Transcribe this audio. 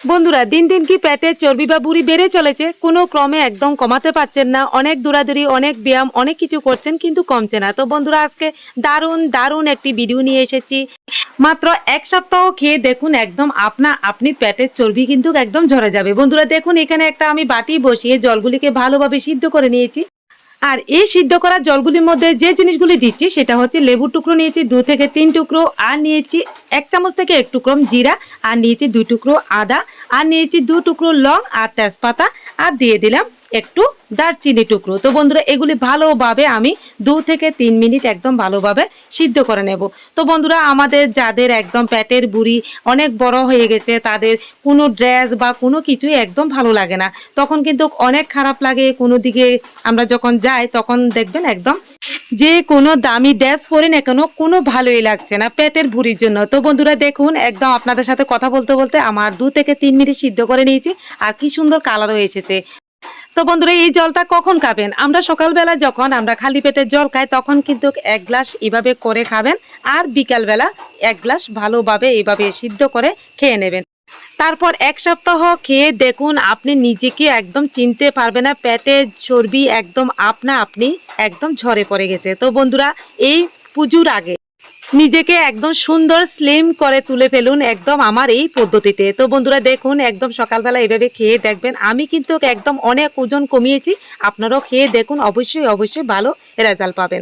বন্ধুরা, দিন দিন কি পেটের চর্বি বা বুড়ি বেড়ে চলেছে? কোনো ক্রমে একদম কমাতে পারছেন না। অনেক দৌড়াদৌড়ি, অনেক ব্যায়াম, অনেক কিছু করছেন কিন্তু কমছে না। তো বন্ধুরা, আজকে দারুণ দারুণ একটি ভিডিও নিয়ে এসেছি। মাত্র এক সপ্তাহ খেয়ে দেখুন, একদম আপনা আপনি পেটের চর্বি কিন্তু একদম ঝরে যাবে। বন্ধুরা, দেখুন এখানে একটা আমি বাটি বসিয়ে জলগুলিকে ভালোভাবে সিদ্ধ করে নিয়েছি। আর এই সিদ্ধ করা জলগুলির মধ্যে যে জিনিসগুলি দিচ্ছি, সেটা হচ্ছে লেবুর টুকরো নিয়েছি, দু থেকে তিন টুকরো, আর নিয়েছি এক চামচ থেকে এক টুকরো জিরা, আর নিয়েছি দুই টুকরো আদা, আর নিয়েছি দু টুকরো লং আর তেজপাতা, আর দিয়ে দিলাম একটু দারচিনি টুকরো। তো বন্ধুরা, এগুলি ভালোভাবে আমি দু থেকে তিন মিনিট একদম ভালোভাবে সিদ্ধ করে নেব। তো বন্ধুরা, আমাদের যাদের একদম পেটের বুড়ি, অনেক বড় হয়ে গেছে, তাদের কোনো ড্রেস বা কোনো কিছুই একদম ভালো লাগে না। তখন কিন্তু অনেক খারাপ লাগে, কোনো দিকে আমরা যখন যাই, তখন দেখবেন একদম যে কোনো দামি ড্রেস পরে না কেন কোনো ভালোই লাগছে না পেটের ভুড়ির জন্য। তো বন্ধুরা, দেখুন, একদম আপনাদের সাথে কথা বলতে বলতে আমার দু থেকে তিন মিনিট সিদ্ধ করে নিয়েছি, আর কি সুন্দর কালারও এসেছে। তো বন্ধুরা, এই জলটা কখন খাবেন? আমরা সকালবেলা যখন আমরা খালি পেটে জল খাই, তখন কিন্তু এক গ্লাস এভাবে করে খাবেন আর বিকালবেলা এক গ্লাস ভালোভাবে এইভাবে সিদ্ধ করে খেয়ে নেবেন। তারপর এক সপ্তাহ খেয়ে দেখুন, আপনি নিজেকে একদম চিনতে পারবে না, পেটে চর্বি একদম আপনা আপনি একদম ঝরে পড়ে গেছে। তো বন্ধুরা, এই পুজোর আগে নিজেকে একদম সুন্দর স্লিম করে তুলে ফেলুন একদম আমার এই পদ্ধতিতে। তো বন্ধুরা দেখুন, একদম সকালবেলা এভাবে খেয়ে দেখবেন। আমি কিন্তু একদম অনেক ওজন কমিয়েছি, আপনারাও খেয়ে দেখুন, অবশ্যই অবশ্যই ভালো রেজাল্ট পাবেন।